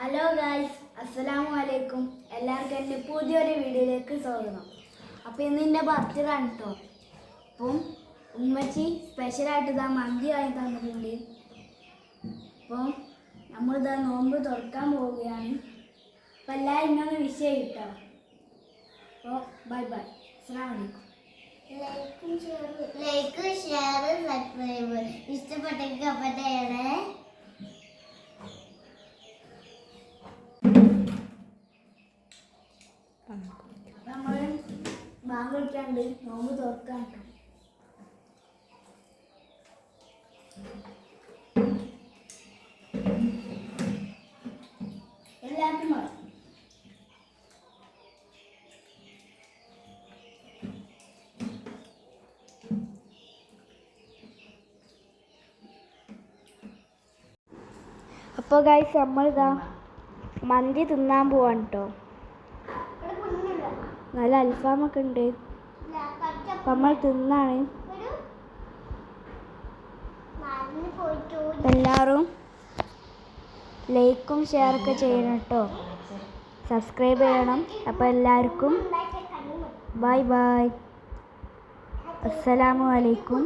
Hello guys അസ്സലാമു അലൈക്കും എല്ലാവർക്കും എന്റെ പുതിയൊരു വീഡിയോയിലേക്ക് സ്വാഗതം. അപ്പോൾ ഇന്ന് എന്റെ ബർത്ത്ഡേ ആണ് കേട്ടോ അപ്പം ഉമ്മച്ചി സ്പെഷ്യലായിട്ട് ഇതാ മന്തി വാങ്ങി തന്നിട്ടുണ്ട്. അപ്പം നമ്മളിതാ നോമ്പ് തുറക്കാൻ പോവുകയാണ്. അപ്പം എല്ലാവരും ഇന്നൊന്ന് വിഷയം കിട്ടോ അപ്പോൾ ബൈ ബൈ അസ്സലാമു അലൈക്കും ലൈക്കും ഷെയർ ലൈക്ക് ഷെയർ സബ്സ്ക്രൈബ് ഇഷ്ടപ്പെട്ടെങ്കിൽ അപ്പം നമ്മൾ ബാങ്ക് നമ്മൾ നോമ്പ് അപ്പോൾ നമ്മളിതാ മന്തി തിന്നാൻ പോവാണ് കേട്ടോ നല്ല അൽഫാമൊക്കെ ഉണ്ട്. നമ്മൾ തിന്നാണ്. എല്ലാവരും ലൈക്കും ഷെയറൊക്കെ ചെയ്യണം കേട്ടോ. സബ്സ്ക്രൈബ് ചെയ്യണം. അപ്പോൾ എല്ലാവർക്കും ബൈ ബൈ. അസ്സലാമു അലൈക്കും.